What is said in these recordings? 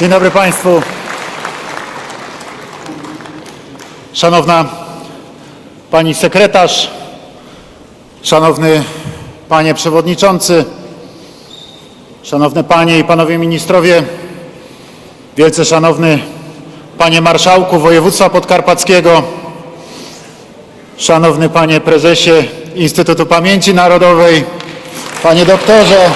Dzień dobry Państwu. Szanowna Pani Sekretarz, Szanowny Panie Przewodniczący, Szanowne Panie i Panowie Ministrowie, Wielce Szanowny Panie Marszałku Województwa Podkarpackiego, Szanowny Panie Prezesie Instytutu Pamięci Narodowej, Panie Doktorze,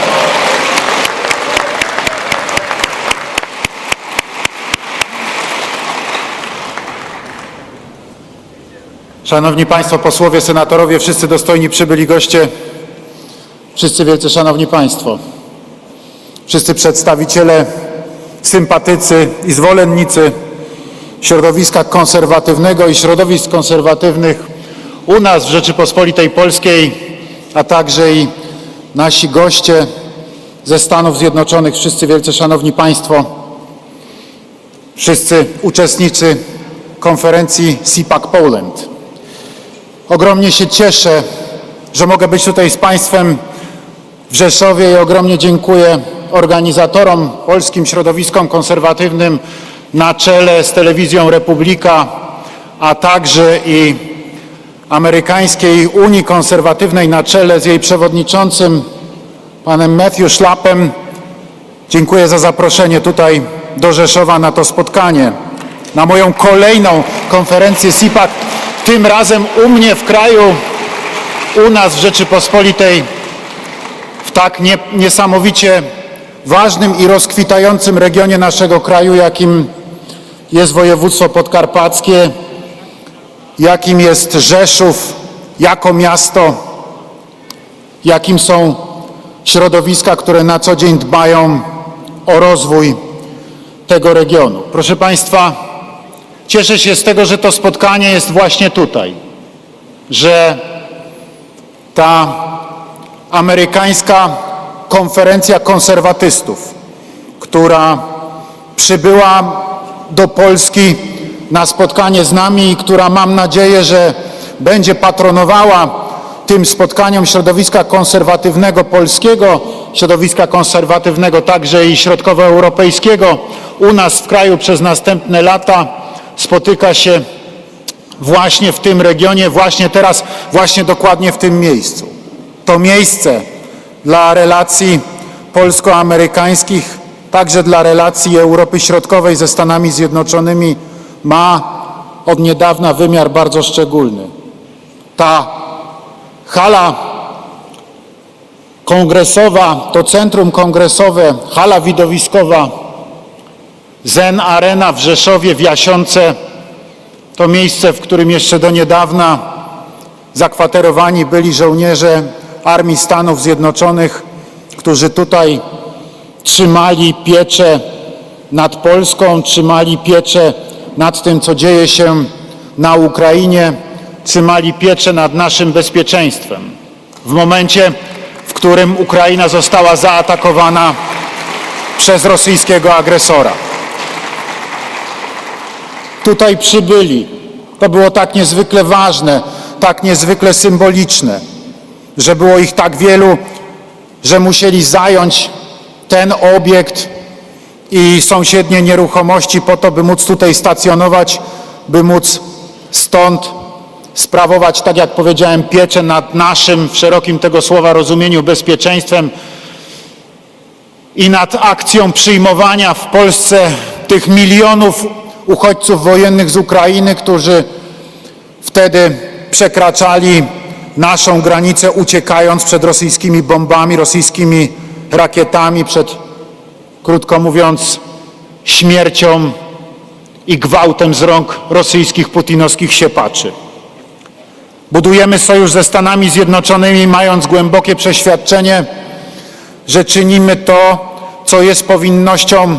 Szanowni Państwo posłowie, senatorowie, wszyscy dostojni przybyli goście, wszyscy wielce szanowni Państwo, wszyscy przedstawiciele, sympatycy i zwolennicy środowiska konserwatywnego i środowisk konserwatywnych u nas w Rzeczypospolitej Polskiej, a także i nasi goście ze Stanów Zjednoczonych, wszyscy wielce szanowni Państwo, wszyscy uczestnicy konferencji CPAC Poland. Ogromnie się cieszę, że mogę być tutaj z Państwem w Rzeszowie i ogromnie dziękuję organizatorom, polskim środowiskom konserwatywnym na czele z telewizją Republika, a także i amerykańskiej Unii Konserwatywnej na czele z jej przewodniczącym panem Matthew Schlappem. Dziękuję za zaproszenie tutaj do Rzeszowa na to spotkanie, na moją kolejną konferencję CPAC, tym razem u mnie w kraju, u nas w Rzeczypospolitej, w tak nie, niesamowicie ważnym i rozkwitającym regionie naszego kraju, jakim jest województwo podkarpackie, jakim jest Rzeszów jako miasto, jakim są środowiska, które na co dzień dbają o rozwój tego regionu. Proszę Państwa, cieszę się z tego, że to spotkanie jest właśnie tutaj, że ta amerykańska konferencja konserwatystów, która przybyła do Polski na spotkanie z nami i która mam nadzieję, że będzie patronowała tym spotkaniom środowiska konserwatywnego polskiego, środowiska konserwatywnego także i środkowoeuropejskiego u nas w kraju przez następne lata spotyka się właśnie w tym regionie, właśnie teraz, właśnie dokładnie w tym miejscu. To miejsce dla relacji polsko-amerykańskich, także dla relacji Europy Środkowej ze Stanami Zjednoczonymi ma od niedawna wymiar bardzo szczególny. Ta hala kongresowa, to centrum kongresowe, hala widowiskowa Zen Arena w Rzeszowie, w Jasiące, to miejsce, w którym jeszcze do niedawna zakwaterowani byli żołnierze Armii Stanów Zjednoczonych, którzy tutaj trzymali pieczę nad Polską, trzymali pieczę nad tym, co dzieje się na Ukrainie, trzymali pieczę nad naszym bezpieczeństwem. W momencie, w którym Ukraina została zaatakowana przez rosyjskiego agresora. Tutaj przybyli. To było tak niezwykle ważne, tak niezwykle symboliczne, że było ich tak wielu, że musieli zająć ten obiekt i sąsiednie nieruchomości po to, by móc tutaj stacjonować, by móc stąd sprawować, tak jak powiedziałem, pieczę nad naszym, w szerokim tego słowa rozumieniu, bezpieczeństwem i nad akcją przyjmowania w Polsce tych milionów uchodźców wojennych z Ukrainy, którzy wtedy przekraczali naszą granicę, uciekając przed rosyjskimi bombami, rosyjskimi rakietami, przed, krótko mówiąc, śmiercią i gwałtem z rąk rosyjskich putinowskich siepaczy. Budujemy sojusz ze Stanami Zjednoczonymi, mając głębokie przeświadczenie, że czynimy to, co jest powinnością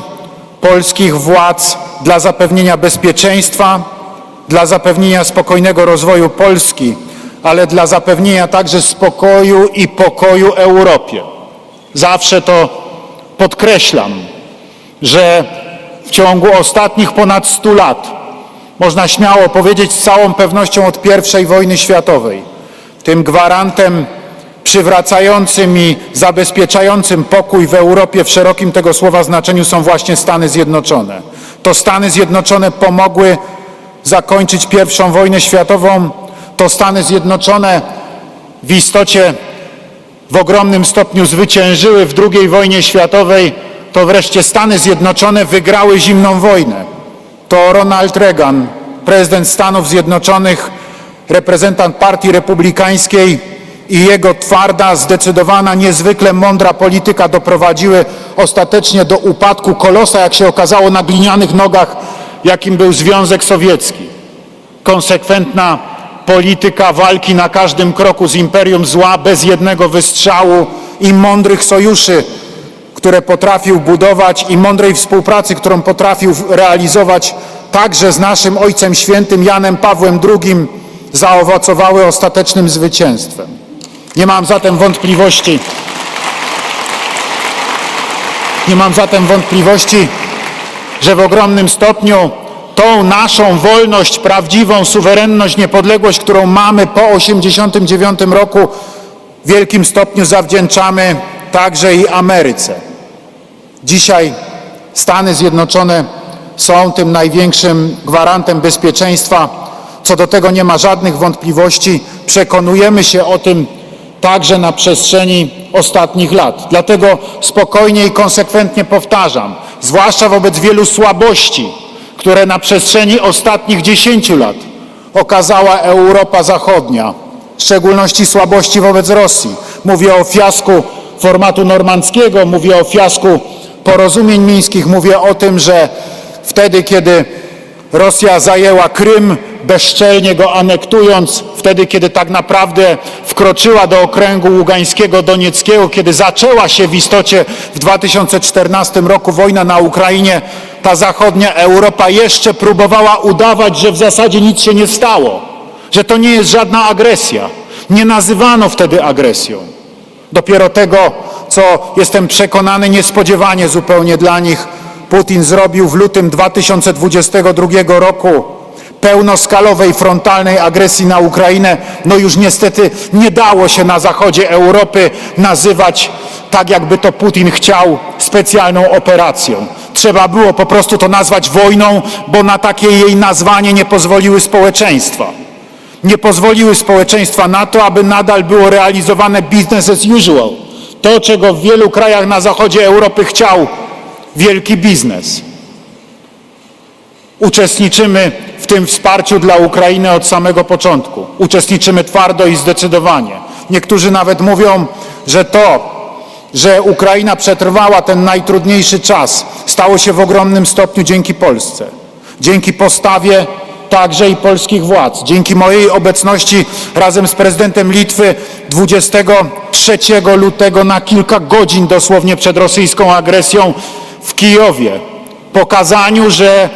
polskich władz dla zapewnienia bezpieczeństwa, dla zapewnienia spokojnego rozwoju Polski, ale dla zapewnienia także spokoju i pokoju Europie. Zawsze to podkreślam, że w ciągu ostatnich ponad 100 lat, można śmiało powiedzieć z całą pewnością od I wojny światowej, tym gwarantem przywracającym i zabezpieczającym pokój w Europie w szerokim tego słowa znaczeniu są właśnie Stany Zjednoczone. To Stany Zjednoczone pomogły zakończyć I wojnę światową, to Stany Zjednoczone w istocie w ogromnym stopniu zwyciężyły w II wojnie światowej, to wreszcie Stany Zjednoczone wygrały zimną wojnę. To Ronald Reagan, prezydent Stanów Zjednoczonych, reprezentant Partii Republikańskiej i jego twarda, zdecydowana, niezwykle mądra polityka doprowadziły ostatecznie do upadku kolosa, jak się okazało, na glinianych nogach, jakim był Związek Sowiecki. Konsekwentna polityka walki na każdym kroku z imperium zła, bez jednego wystrzału i mądrych sojuszy, które potrafił budować i mądrej współpracy, którą potrafił realizować także z naszym Ojcem Świętym Janem Pawłem II zaowocowały ostatecznym zwycięstwem. Nie mam zatem wątpliwości, nie mam zatem wątpliwości, że w ogromnym stopniu tą naszą wolność, prawdziwą suwerenność, niepodległość, którą mamy po 1989 roku, w wielkim stopniu zawdzięczamy także i Ameryce. Dzisiaj Stany Zjednoczone są tym największym gwarantem bezpieczeństwa. Co do tego nie ma żadnych wątpliwości. Przekonujemy się o tym także na przestrzeni ostatnich lat. Dlatego spokojnie i konsekwentnie powtarzam, zwłaszcza wobec wielu słabości, które na przestrzeni ostatnich dziesięciu lat okazała Europa Zachodnia, w szczególności słabości wobec Rosji. Mówię o fiasku formatu normandzkiego, mówię o fiasku porozumień mińskich, mówię o tym, że wtedy, kiedy Rosja zajęła Krym, bezczelnie go anektując, wtedy, kiedy tak naprawdę wkroczyła do okręgu ługańskiego, donieckiego, kiedy zaczęła się w istocie w 2014 roku wojna na Ukrainie, ta zachodnia Europa jeszcze próbowała udawać, że w zasadzie nic się nie stało, że to nie jest żadna agresja. Nie nazywano wtedy agresją. Dopiero tego, co jestem przekonany niespodziewanie zupełnie dla nich, Putin zrobił w lutym 2022 roku pełnoskalowej, frontalnej agresji na Ukrainę, no już niestety nie dało się na zachodzie Europy nazywać tak, jakby to Putin chciał, specjalną operacją. Trzeba było po prostu to nazwać wojną, bo na takie jej nazwanie nie pozwoliły społeczeństwa. Nie pozwoliły społeczeństwa na to, aby nadal było realizowane business as usual. To, czego w wielu krajach na zachodzie Europy chciał wielki biznes. Uczestniczymy w tym wsparciu dla Ukrainy od samego początku. Uczestniczymy twardo i zdecydowanie. Niektórzy nawet mówią, że to, że Ukraina przetrwała ten najtrudniejszy czas, stało się w ogromnym stopniu dzięki Polsce. Dzięki postawie także i polskich władz. Dzięki mojej obecności razem z prezydentem Litwy 23 lutego na kilka godzin dosłownie przed rosyjską agresją w Kijowie. Pokazaniu, że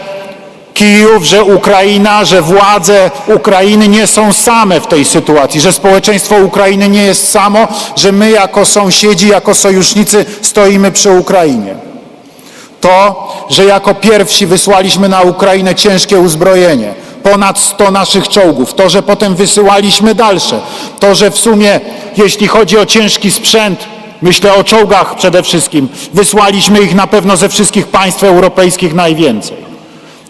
Kijów, że Ukraina, że władze Ukrainy nie są same w tej sytuacji, że społeczeństwo Ukrainy nie jest samo, że my jako sąsiedzi, jako sojusznicy stoimy przy Ukrainie. To, że jako pierwsi wysłaliśmy na Ukrainę ciężkie uzbrojenie, ponad 100 naszych czołgów, to, że potem wysyłaliśmy dalsze, to, że w sumie, jeśli chodzi o ciężki sprzęt, myślę o czołgach przede wszystkim, wysłaliśmy ich na pewno ze wszystkich państw europejskich najwięcej.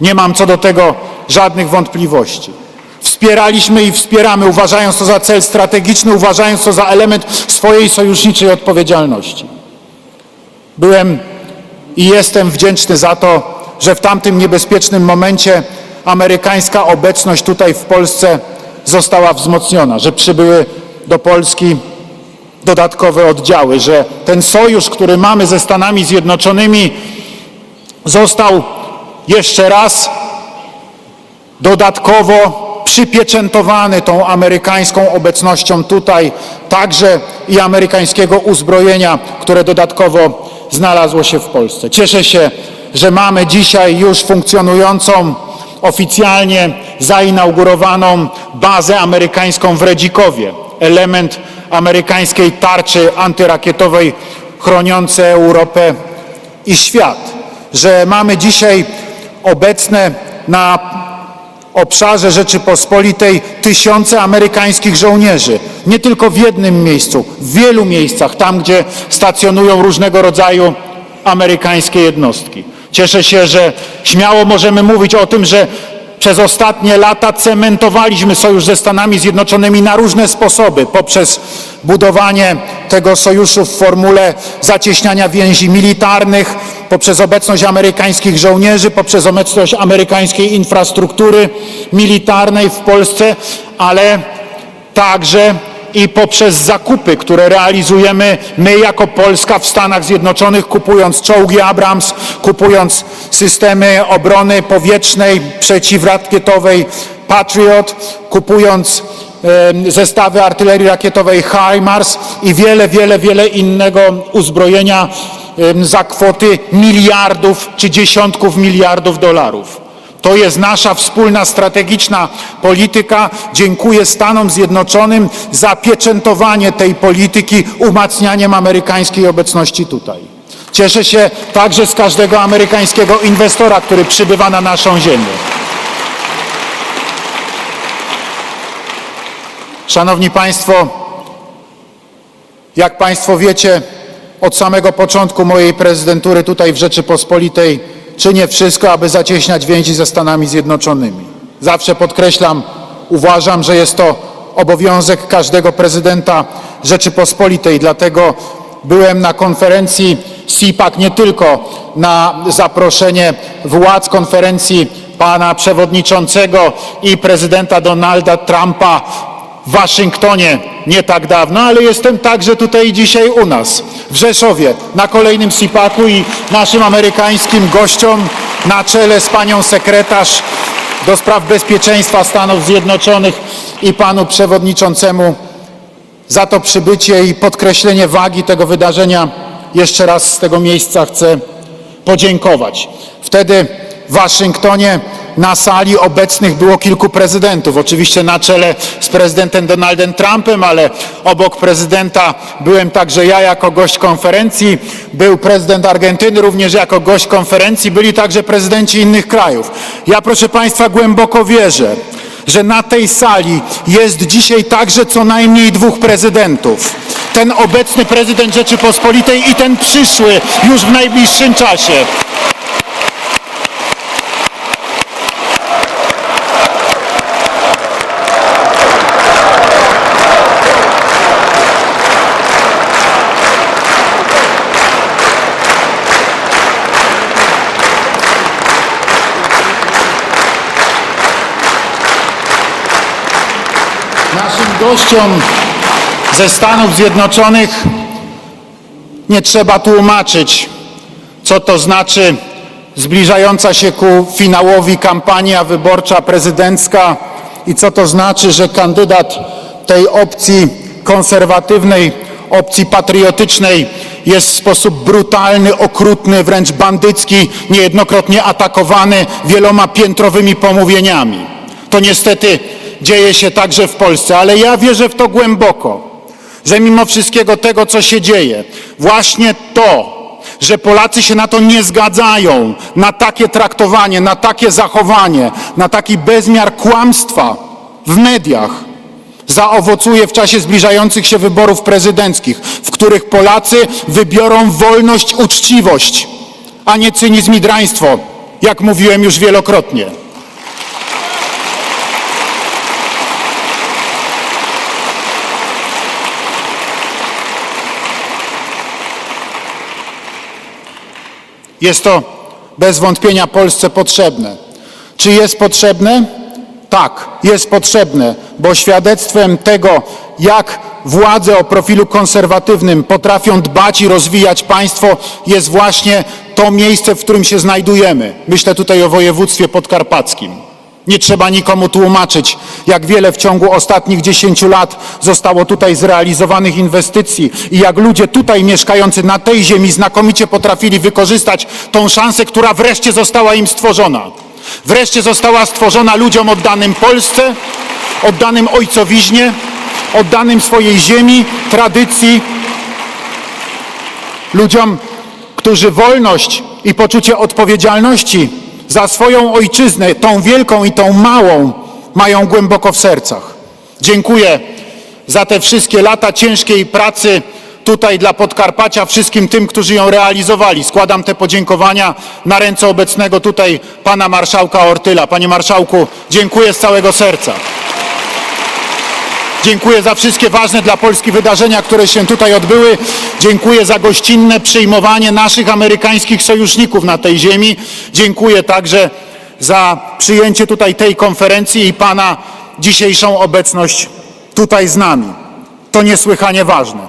Nie mam co do tego żadnych wątpliwości. Wspieraliśmy i wspieramy, uważając to za cel strategiczny, uważając to za element swojej sojuszniczej odpowiedzialności. Byłem i jestem wdzięczny za to, że w tamtym niebezpiecznym momencie amerykańska obecność tutaj w Polsce została wzmocniona, że przybyły do Polski dodatkowe oddziały, że ten sojusz, który mamy ze Stanami Zjednoczonymi, został jeszcze raz dodatkowo przypieczętowany tą amerykańską obecnością tutaj, także i amerykańskiego uzbrojenia, które dodatkowo znalazło się w Polsce. Cieszę się, że mamy dzisiaj już funkcjonującą, oficjalnie zainaugurowaną bazę amerykańską w Redzikowie, element amerykańskiej tarczy antyrakietowej chroniącej Europę i świat. Że mamy dzisiaj obecne na obszarze Rzeczypospolitej tysiące amerykańskich żołnierzy. Nie tylko w jednym miejscu, w wielu miejscach, tam gdzie stacjonują różnego rodzaju amerykańskie jednostki. Cieszę się, że śmiało możemy mówić o tym, że przez ostatnie lata cementowaliśmy sojusz ze Stanami Zjednoczonymi na różne sposoby, poprzez budowanie tego sojuszu w formule zacieśniania więzi militarnych, poprzez obecność amerykańskich żołnierzy, poprzez obecność amerykańskiej infrastruktury militarnej w Polsce, ale także i poprzez zakupy, które realizujemy my jako Polska w Stanach Zjednoczonych, kupując czołgi Abrams, kupując systemy obrony powietrznej, przeciwrakietowej Patriot, kupując zestawy artylerii rakietowej HIMARS i wiele, wiele, wiele innego uzbrojenia za kwoty miliardów czy dziesiątków miliardów dolarów. To jest nasza wspólna strategiczna polityka. Dziękuję Stanom Zjednoczonym za pieczętowanie tej polityki umacnianiem amerykańskiej obecności tutaj. Cieszę się także z każdego amerykańskiego inwestora, który przybywa na naszą ziemię. Szanowni Państwo, jak Państwo wiecie, od samego początku mojej prezydentury tutaj w Rzeczypospolitej czynię wszystko, aby zacieśniać więzi ze Stanami Zjednoczonymi. Zawsze podkreślam, uważam, że jest to obowiązek każdego prezydenta Rzeczypospolitej, dlatego byłem na konferencji CPAC nie tylko na zaproszenie władz konferencji pana przewodniczącego i prezydenta Donalda Trumpa w Waszyngtonie nie tak dawno, ale jestem także tutaj dzisiaj u nas, w Rzeszowie, na kolejnym SIPAC-u i naszym amerykańskim gościom na czele z panią sekretarz do spraw bezpieczeństwa Stanów Zjednoczonych i panu przewodniczącemu za to przybycie i podkreślenie wagi tego wydarzenia. Jeszcze raz z tego miejsca chcę podziękować. Wtedy w Waszyngtonie na sali obecnych było kilku prezydentów. Oczywiście na czele z prezydentem Donaldem Trumpem, ale obok prezydenta byłem także ja jako gość konferencji. Był prezydent Argentyny również jako gość konferencji. Byli także prezydenci innych krajów. Ja proszę Państwa głęboko wierzę, że na tej sali jest dzisiaj także co najmniej dwóch prezydentów. Ten obecny prezydent Rzeczypospolitej i ten przyszły już w najbliższym czasie. Naszym gościom ze Stanów Zjednoczonych nie trzeba tłumaczyć, co to znaczy zbliżająca się ku finałowi kampania wyborcza prezydencka i co to znaczy, że kandydat tej opcji konserwatywnej, opcji patriotycznej jest w sposób brutalny, okrutny, wręcz bandycki, niejednokrotnie atakowany wieloma piętrowymi pomówieniami. To niestety dzieje się także w Polsce, ale ja wierzę w to głęboko, że mimo wszystkiego tego, co się dzieje, właśnie to, że Polacy się na to nie zgadzają, na takie traktowanie, na takie zachowanie, na taki bezmiar kłamstwa w mediach, zaowocuje w czasie zbliżających się wyborów prezydenckich, w których Polacy wybiorą wolność, uczciwość, a nie cynizm i draństwo, jak mówiłem już wielokrotnie. Jest to bez wątpienia Polsce potrzebne. Czy jest potrzebne? Tak, jest potrzebne, bo świadectwem tego, jak władze o profilu konserwatywnym potrafią dbać i rozwijać państwo, jest właśnie to miejsce, w którym się znajdujemy. Myślę tutaj o województwie podkarpackim. Nie trzeba nikomu tłumaczyć, jak wiele w ciągu ostatnich 10 lat zostało tutaj zrealizowanych inwestycji i jak ludzie tutaj mieszkający na tej ziemi znakomicie potrafili wykorzystać tą szansę, która wreszcie została im stworzona. Wreszcie została stworzona ludziom oddanym Polsce, oddanym ojcowiźnie, oddanym swojej ziemi, tradycji, ludziom, którzy wolność i poczucie odpowiedzialności za swoją ojczyznę, tą wielką i tą małą, mają głęboko w sercach. Dziękuję za te wszystkie lata ciężkiej pracy tutaj dla Podkarpacia, wszystkim tym, którzy ją realizowali. Składam te podziękowania na ręce obecnego tutaj pana marszałka Ortyla. Panie marszałku, dziękuję z całego serca. Dziękuję za wszystkie ważne dla Polski wydarzenia, które się tutaj odbyły. Dziękuję za gościnne przyjmowanie naszych amerykańskich sojuszników na tej ziemi. Dziękuję także za przyjęcie tutaj tej konferencji i Pana dzisiejszą obecność tutaj z nami. To niesłychanie ważne.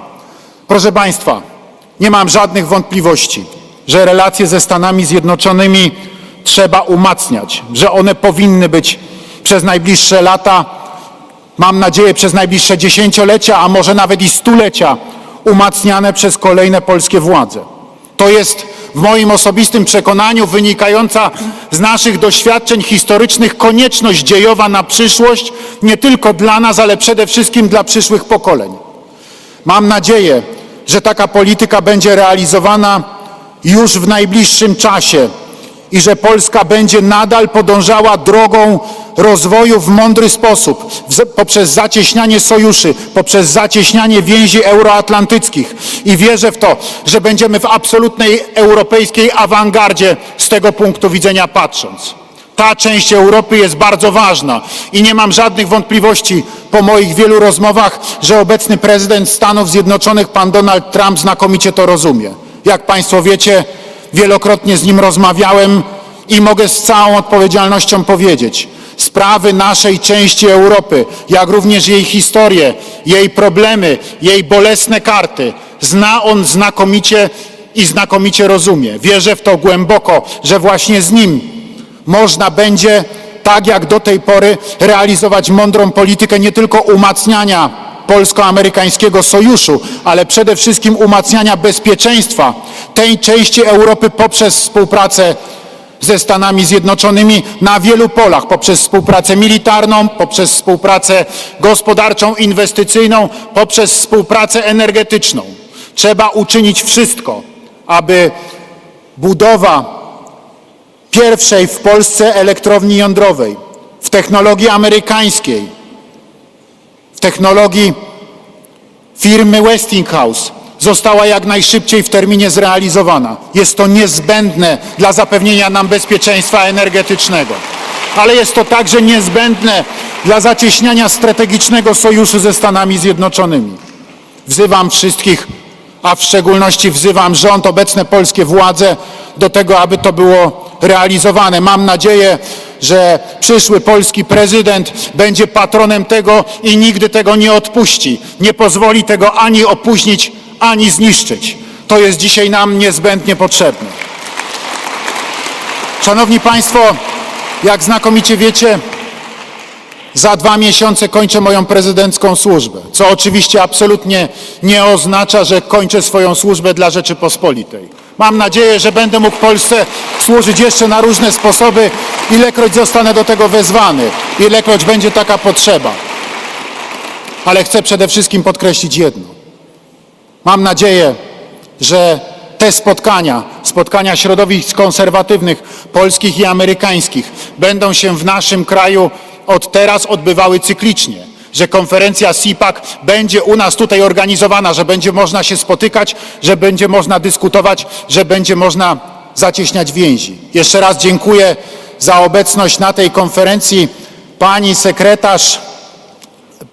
Proszę Państwa, nie mam żadnych wątpliwości, że relacje ze Stanami Zjednoczonymi trzeba umacniać, że one powinny być przez najbliższe lata mam nadzieję przez najbliższe dziesięciolecia, a może nawet i stulecia umacniane przez kolejne polskie władze. To jest w moim osobistym przekonaniu wynikająca z naszych doświadczeń historycznych konieczność dziejowa na przyszłość, nie tylko dla nas, ale przede wszystkim dla przyszłych pokoleń. Mam nadzieję, że taka polityka będzie realizowana już w najbliższym czasie i że Polska będzie nadal podążała drogą rozwoju w mądry sposób, poprzez zacieśnianie sojuszy, poprzez zacieśnianie więzi euroatlantyckich. I wierzę w to, że będziemy w absolutnej europejskiej awangardzie z tego punktu widzenia patrząc. Ta część Europy jest bardzo ważna i nie mam żadnych wątpliwości po moich wielu rozmowach, że obecny prezydent Stanów Zjednoczonych, pan Donald Trump, znakomicie to rozumie. Jak Państwo wiecie, wielokrotnie z nim rozmawiałem i mogę z całą odpowiedzialnością powiedzieć, sprawy naszej części Europy, jak również jej historię, jej problemy, jej bolesne karty, zna on znakomicie i znakomicie rozumie. Wierzę w to głęboko, że właśnie z nim można będzie, tak jak do tej pory, realizować mądrą politykę nie tylko umacniania polsko-amerykańskiego sojuszu, ale przede wszystkim umacniania bezpieczeństwa tej części Europy poprzez współpracę ze Stanami Zjednoczonymi na wielu polach, poprzez współpracę militarną, poprzez współpracę gospodarczą, inwestycyjną, poprzez współpracę energetyczną. Trzeba uczynić wszystko, aby budowa pierwszej w Polsce elektrowni jądrowej, w technologii amerykańskiej, technologii firmy Westinghouse została jak najszybciej w terminie zrealizowana. Jest to niezbędne dla zapewnienia nam bezpieczeństwa energetycznego, ale jest to także niezbędne dla zacieśniania strategicznego sojuszu ze Stanami Zjednoczonymi. Wzywam wszystkich, a w szczególności wzywam rząd, obecne polskie władze do tego, aby to było realizowane. Mam nadzieję, że przyszły polski prezydent będzie patronem tego i nigdy tego nie odpuści. Nie pozwoli tego ani opóźnić, ani zniszczyć. To jest dzisiaj nam niezbędnie potrzebne. Szanowni Państwo, jak znakomicie wiecie, za dwa miesiące kończę moją prezydencką służbę, co oczywiście absolutnie nie oznacza, że kończę swoją służbę dla Rzeczypospolitej. Mam nadzieję, że będę mógł Polsce służyć jeszcze na różne sposoby, ilekroć zostanę do tego wezwany, ilekroć będzie taka potrzeba. Ale chcę przede wszystkim podkreślić jedno. Mam nadzieję, że te spotkania, spotkania środowisk konserwatywnych, polskich i amerykańskich, będą się w naszym kraju od teraz odbywały cyklicznie. Że konferencja CIPAC będzie u nas tutaj organizowana, że będzie można się spotykać, że będzie można dyskutować, że będzie można zacieśniać więzi. Jeszcze raz dziękuję za obecność na tej konferencji. Pani sekretarz,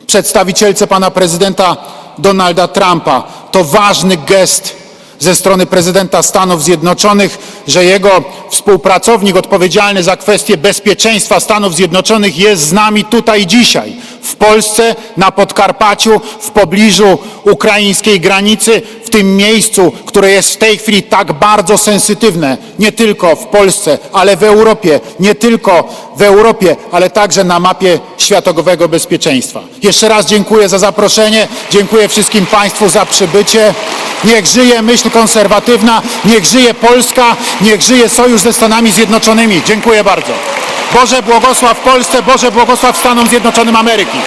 przedstawicielce pana prezydenta Donalda Trumpa. To ważny gest ze strony prezydenta Stanów Zjednoczonych, że jego współpracownik odpowiedzialny za kwestie bezpieczeństwa Stanów Zjednoczonych jest z nami tutaj dzisiaj, w Polsce, na Podkarpaciu, w pobliżu ukraińskiej granicy, tym miejscu, które jest w tej chwili tak bardzo sensytywne, nie tylko w Polsce, ale w Europie, nie tylko w Europie, ale także na mapie światowego bezpieczeństwa. Jeszcze raz dziękuję za zaproszenie, dziękuję wszystkim Państwu za przybycie. Niech żyje myśl konserwatywna, niech żyje Polska, niech żyje sojusz ze Stanami Zjednoczonymi. Dziękuję bardzo. Boże błogosław Polsce, Boże błogosław Stanom Zjednoczonym Ameryki.